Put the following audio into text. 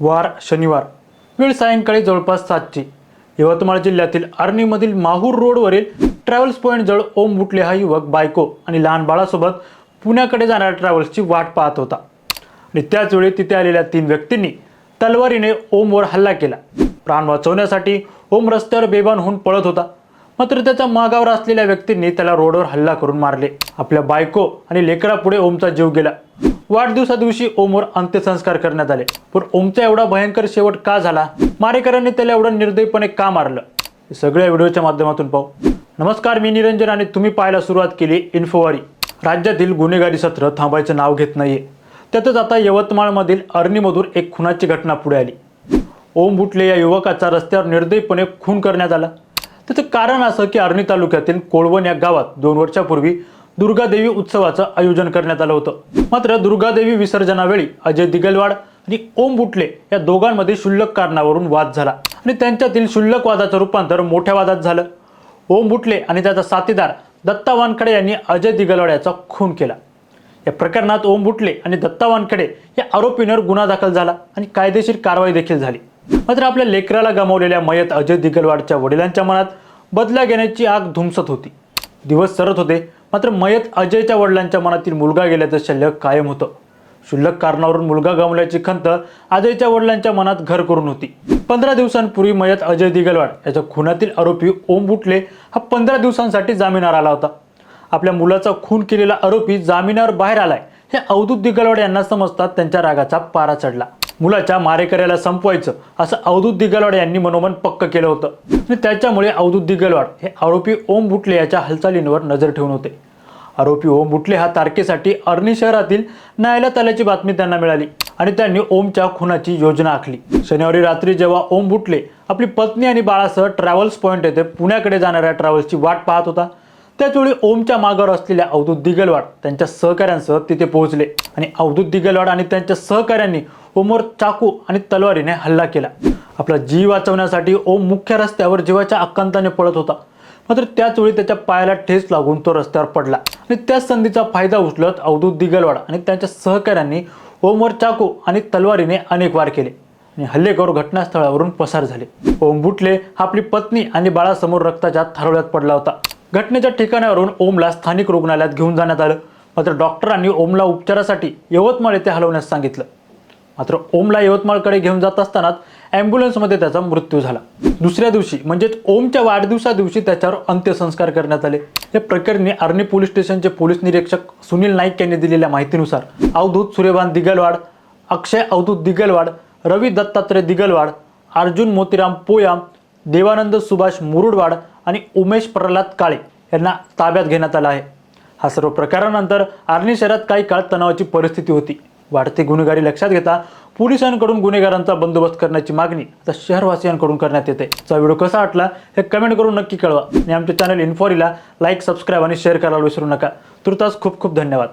वार शनिवार वेळ सायंकाळी जवळपास सातची. यवतमाळ जिल्ह्यातील आर्णीमधील माहूर रोडवरील ट्रॅव्हल्स पॉईंटजवळ ओम बुटले हा युवक बायको आणि लहान बाळासोबत पुण्याकडे जाणाऱ्या ट्रॅव्हल्सची वाट पाहत होता. आणि त्याचवेळी तिथे आलेल्या तीन व्यक्तींनी तलवारीने ओमवर हल्ला केला. प्राण वाचवण्यासाठी ओम रस्त्यावर बेभान होऊन पळत होता. मात्र त्याच्या मागावर असलेल्या व्यक्तींनी त्याला रोडवर हल्ला करून मारले. आपल्या बायको आणि लेकरापुढे ओमचा जीव गेला. वाढदिवसा दिवशी ओमवर अंत्यसंस्कार करण्यात आले. पण ओमचा एवढा भयंकर शेवट का झाला? मारेकरांनी त्याला एवढं निर्दयीपणे का मारलं? हे सगळ्या व्हिडिओच्या माध्यमातून पाहू. नमस्कार मी निरंजन आणि तुम्ही पाहायला सुरुवात केली इन्फोवारी. राज्यातील गुन्हेगारी सत्र थांबायचं नाव घेत नाहीये. त्यातच आता यवतमाळमधील अर्णीमधून एक खुनाची घटना पुढे आली. ओम बुटले या युवकाचा रस्त्यावर निर्दयीपणे खून करण्यात आला. त्याचं कारण असं की अर्णी तालुक्यातील कोळवण या गावात दोन वर्षापूर्वी दुर्गादेवी उत्सवाचं आयोजन करण्यात आलं होतं. मात्र दुर्गादेवी विसर्जनावेळी अजय दिगलवाड आणि ओम बुटले या दोघांमध्ये क्षुल्लक कारणावरून वाद झाला आणि त्यांच्यातील क्षुल्लक वादाचं रूपांतर मोठ्या वादात झालं. ओम बुटले आणि त्याचा साथीदार दत्ता वानखडे यांनी अजय दिगलवाड याचा खून केला. या प्रकरणात ओम बुटले आणि दत्ता वानखडे या आरोपींवर गुन्हा दाखल झाला आणि कायदेशीर कारवाई देखील झाली. मात्र आपल्या लेकराला गमावलेल्या मयत अजय दिगलवाडच्या वडिलांच्या मनात बदला घेण्याची आग धुमसत होती. दिवस सरत होते मात्र मयत अजयच्या वडिलांच्या मनातील मुलगा गेल्याचं शल्यक कायम होतं. क्षुल्लक कारणावरून मुलगा गमल्याची खंत अजयच्या वडिलांच्या मनात घर करून होती. पंधरा दिवसांपूर्वी मयत अजय दिगलवाड याच्या खुनातील आरोपी ओम बुटले हा पंधरा दिवसांसाठी जामिनावर आला होता. आपल्या मुलाचा खून केलेला आरोपी जामिनावर बाहेर आलाय हे अवधूत दिगलवाड यांना समजतात त्यांच्या रागाचा पारा चढला. मुलाच्या मारेकऱ्याला संपवायचं असं अवधूत दिगलवाड यांनी मनोमन पक्क केलं होतं. आणि त्याच्यामुळे अवधूत दिगलवाड हे आरोपी ओम बुटले याच्या हालचालींवर नजर ठेवून होते. आरोपी ओम बुटले हा तारखेसाठी अरणी शहरातील न्यायालयात आल्याची बातमी त्यांना मिळाली आणि त्यांनी ओमच्या खुनाची योजना आखली. शनिवारी रात्री जेव्हा ओम बुटले आपली पत्नी आणि बाळासह ट्रॅव्हल्स पॉईंट येथे पुण्याकडे जाणाऱ्या ट्रॅव्हल्सची वाट पाहत होता त्याचवेळी ओमच्या मागावर असलेल्या अवधूत दिगलवाड त्यांच्या सहकाऱ्यांसह तिथे पोहोचले आणि अवधूत दिगलवाड आणि त्यांच्या सहकाऱ्यांनी ओमवर चाकू आणि तलवारीने हल्ला केला. आपला जीव वाचवण्यासाठी ओम मुख्य रस्त्यावर जीवाच्या आकांताने पळत होता मात्र त्याचवेळी त्याच्या पायाला ठेस लागून तो रस्त्यावर पडला. आणि त्याच संधीचा फायदा उचलत अवधूत दिगलवाड आणि त्यांच्या सहकाऱ्यांनी ओमवर चाकू आणि तलवारीने अनेक वार केले आणि हल्लेखोर घटनास्थळावरून पसार झाले. ओम बुटले आपली पत्नी आणि बाळासमोर रक्ताच्या थारोळ्यात पडला होता. घटनेच्या ठिकाणावरून ओमला स्थानिक रुग्णालयात घेऊन जाण्यात आलं. मात्र डॉक्टरांनी ओमला उपचारासाठी यवतमाळ येथे हलवण्यास सांगितलं. मात्र ओमला यवतमाळकडे घेऊन जात असतानाच ॲम्ब्युलन्समध्ये त्याचा मृत्यू झाला. दुसऱ्या दिवशी म्हणजेच ओमच्या वाढदिवसा दिवशी त्याच्यावर अंत्यसंस्कार करण्यात आले. या प्रकरणी आर्णी पोलीस स्टेशनचे पोलीस निरीक्षक सुनील नाईक यांनी दिलेल्या माहितीनुसार अवधूत सूर्यभान दिगलवाड अक्षय अवधूत दिगलवाड रवी दत्तात्रय दिगलवाड अर्जुन मोतीराम पोयाम देवानंद सुभाष मुरुडवाड आणि उमेश प्रल्हाद काळे यांना ताब्यात घेण्यात आला आहे. हा सर्व प्रकारानंतर आर्णी शहरात काही काळ तणावाची परिस्थिती होती. वाढती गुन्हेगारी लक्षात घेता पोलिसांकडून गुन्हेगारांचा बंदोबस्त करण्याची मागणी आता शहरवासियांकडून करण्यात येते. चा व्हिडिओ कसा वाटला हे कमेंट करून नक्की कळवा. आणि आमच्या चॅनल इन्फॉरीला लाईक सबस्क्राईब आणि शेअर करायला विसरू नका. तुर्तास खूप खूप धन्यवाद.